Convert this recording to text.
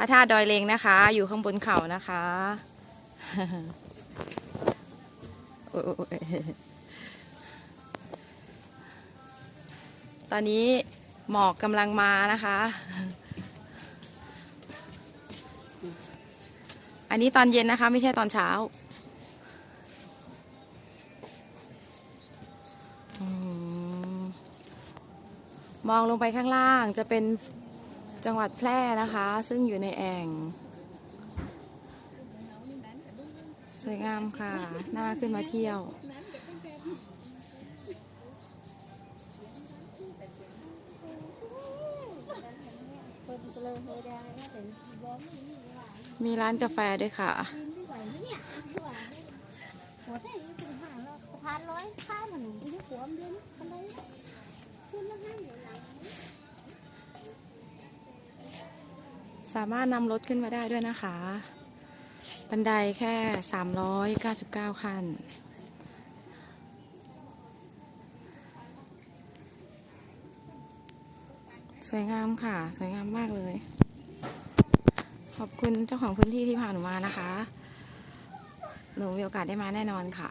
ระธาตุดอยเลงนะคะ อยู่ข้างบนเขานะคะโอ้ยตอนนี้หมอกกำลังมานะคะ อันนี้ตอนเย็นนะคะ ไม่ใช่ตอนเช้าอมองลงไปข้างล่างจะเป็น จังหวัดแพร่นะคะ ซึ่งอยู่ในแอ่ง สวยงามค่ะ น่าขึ้นมาเที่ยว มีร้านกาแฟด้วยค่ะหัวได้ยี่สิบห้าวสะพานร้อยข้ามันยี่หัวมันเดือนอะไรขึ้นแล้วห้ามอยู่หลัง สามารถนำรถขึ้นมาได้ด้วยนะคะ บันไดแค่ 399 ขั้น สวยงามค่ะ สวยงามมากเลย ขอบคุณเจ้าของพื้นที่ที่พาหนูมานะคะ หนูมีโอกาสได้มาแน่นอนค่ะ